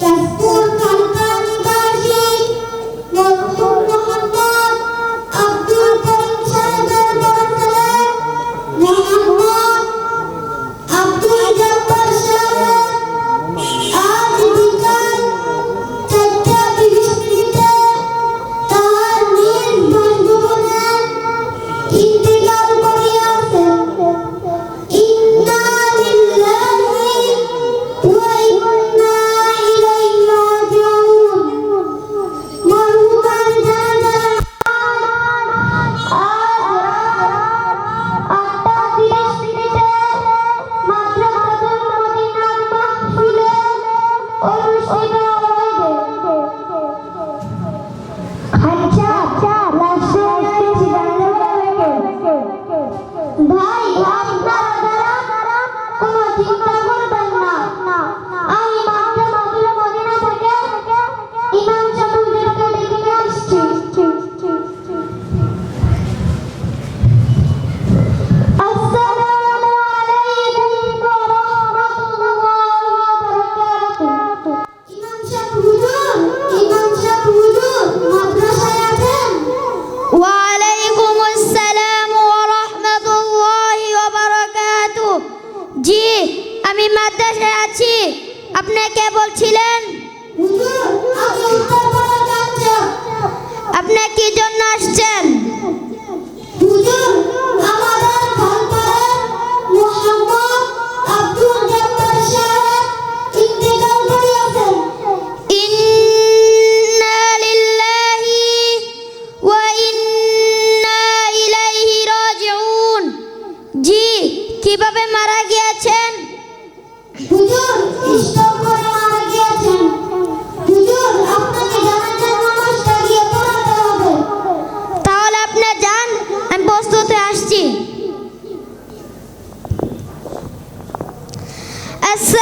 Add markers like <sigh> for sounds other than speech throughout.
The আছি আপনি কে বলছিলেন? যাচ্ছি আপনি কি জন্য আসছেন?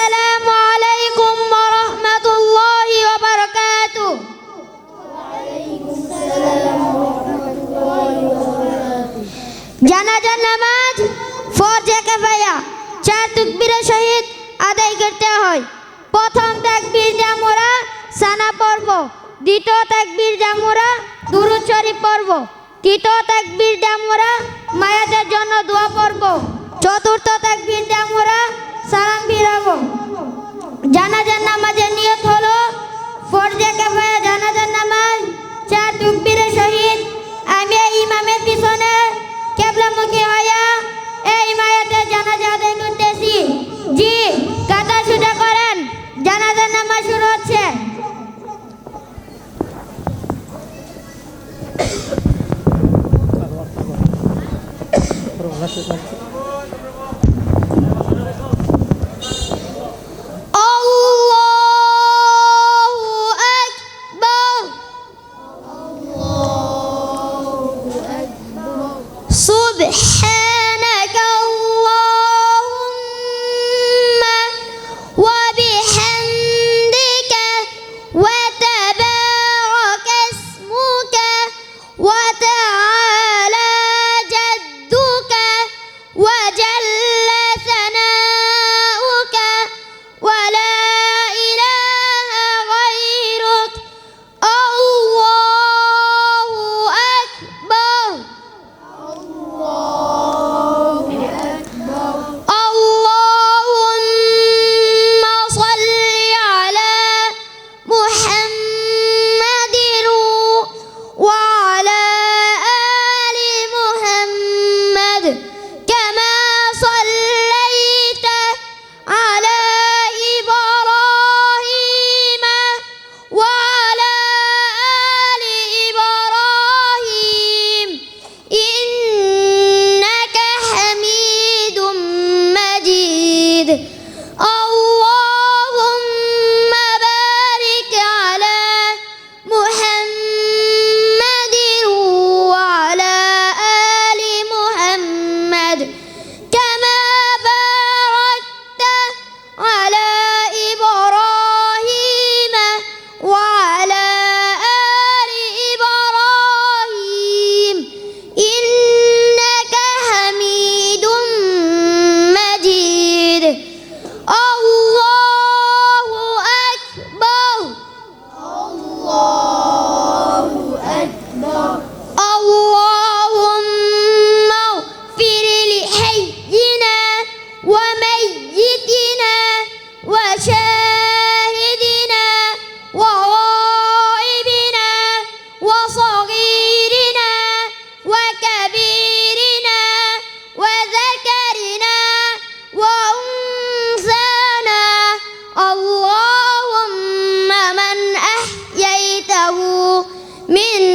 ওয়া রাহমাতুল্লাহি ওয়া বারাকাতুহু জানাজার নামাজ চার সহিত আদায় করতে হয় প্রথম তাকবীর জামরা সানা পড়ব দ্বিতীয় তাকবীর জামরা দুরূদ পড়ব তৃতীয় তাকবীর জামরা মায়াদের জন্য দোয়া পড়ব চতুর্থ জানাজার নামাজের নিয়ত হলো। ফরজে কিফায়া জানাজার নামাজ চার তাকবীরের সহিত আমি এই ইমামের পিছনে কেবলামুখী হইয়া এই মায়াতের জানাজা আদায় করতেছি। জি কাতা ছুটা করেন। জানাজার নামাজ শুরু হচ্ছে। <coughs> <coughs> min